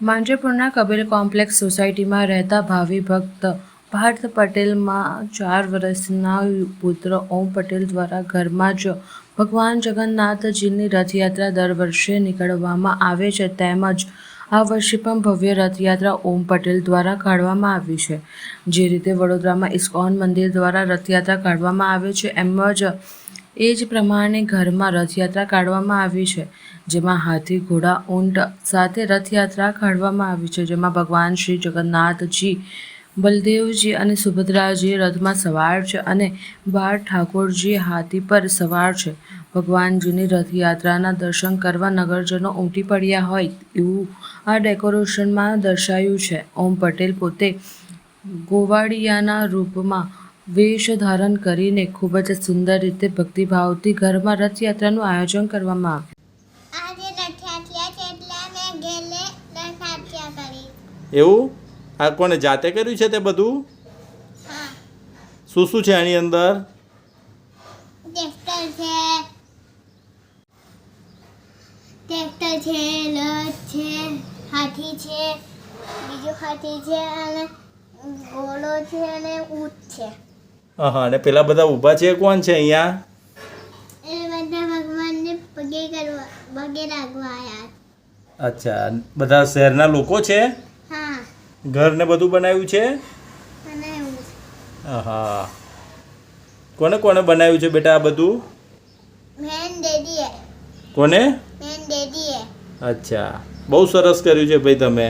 માંજરપુરના Kabir complex સોસાયટીમાં રહેતા ભાવિ ભક્ત પાર્થ પટેલમાં ચાર વર્ષના પુત્ર ઓમ પટેલ દ્વારા ઘરમાં જ ભગવાન જગન્નાથજીની રથયાત્રા દર વર્ષે નીકળવામાં આવે છે. તેમજ આ વર્ષે પણ ભવ્ય રથયાત્રા ઓમ પટેલ દ્વારા કાઢવામાં આવી છે. જે રીતે વડોદરામાં ઇસ્કોન મંદિર દ્વારા રથયાત્રા કાઢવામાં આવે છે, એમ જ એ જ પ્રમાણે ઘરમાં રથયાત્રા કાઢવામાં આવી છે, જેમાં હાથી, ઘોડા, ઊંટ સાથે રથયાત્રા કાઢવામાં આવી છે, જેમાં ભગવાન શ્રી જગન્નાથજી, બલદેવજી અને સુભદ્રાજી રથમાં સવાર છે અને બાળ ઠાકોરજી હાથી પર સવાર છે. ભગવાનજીની રથયાત્રાના દર્શન કરવા નગરજનો ઉમટી પડ્યા હોય એવું આ ડેકોરેશનમાં દર્શાયું છે. ઓમ પટેલ પોતે ગોવાળિયાના રૂપમાં વેશ ધારણ કરીને ખૂબ જ સુંદર રીતે ભક્તિભાવથી ઘરમાં રથયાત્રાનું આયોજન કરવામાં આવ્યું એવું? આ કોને જાતે કર્યું છે તે બધું? શું શું છે આની અંદર? ટ્રેક્ટર છે. રથ છે હાથી છે બીજું હાથી છે અને ઘોડો છે અને ઊંટ છે. હા અને પેલા બધા ઊભા છે કોણ છે અહીંયા? અચ્છા બધા શહેરના લોકો છે? ઘર ને બધું બનાવ્યું છે? હા કોને કોને બનાવ્યું છે બેટા આ બધું? કોને? અચ્છા. બહુ સરસ કર્યું છે ભાઈ તમે.